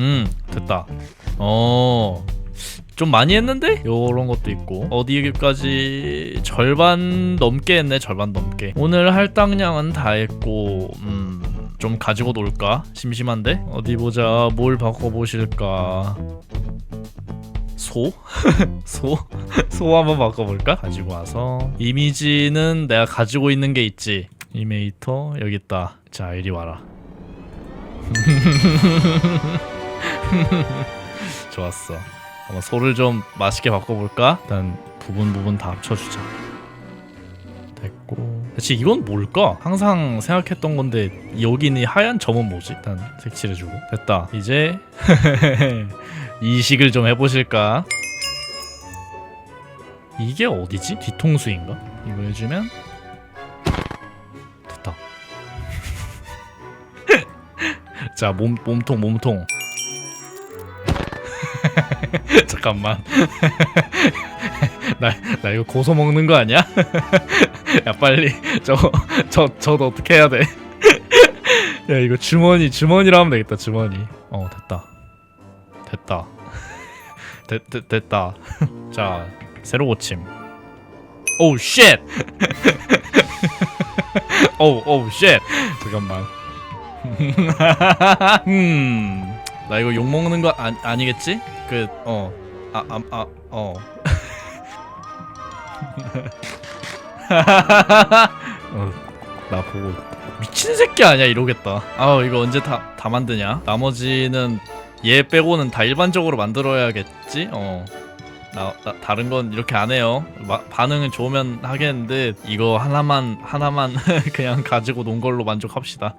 음 됐다 어. 좀 많이 했는데? 요런 것도 있고 어디까지 절반 넘게 했네 절반 넘게 오늘 할당량은 다 했고 음... 좀 가지고 놀까? 심심한데? 어디 보자 뭘 바꿔보실까 소? 소? 소 한번 바꿔볼까? 가지고 와서 이미지는 내가 가지고 있는 게 있지 이메이터 여기 있다 자 이리 와라 좋았어 한번 소를 좀 맛있게 바꿔볼까? 일단 부분 부분 다 합쳐주자 됐고 대체 이건 뭘까? 항상 생각했던 건데 여기 있는 이 하얀 점은 뭐지? 일단 색칠해주고 됐다 이제 이식을 좀 해보실까? 이게 어디지? 뒤통수인가? 이거 해주면 됐다 자 몸, 몸통 몸통 잠깐만. 나, 나 이거 고소 먹는 거 아니야? 야 빨리. 저거 저 저도 어떻게 해야 돼? 야 이거 주머니 주머니로 하면 되겠다 주머니. 어 됐다. 됐다. 됐, 됐, 됐다. 자 새로 고침. 오우 쉣 오우 오우 쉣 잠깐만. 음 나 이거 욕 먹는 거 아, 아니겠지? 어, 그어 아 아 아 어 어, 나 보고 미친 새끼 아니야 이러겠다. 아 이거 언제 다 다 만드냐? 나머지는 얘 빼고는 다 일반적으로 만들어야겠지? 어. 나, 나 다른 건 이렇게 안 해요. 마, 반응은 좋으면 하겠는데 이거 하나만 하나만 그냥 가지고 논 걸로 만족합시다.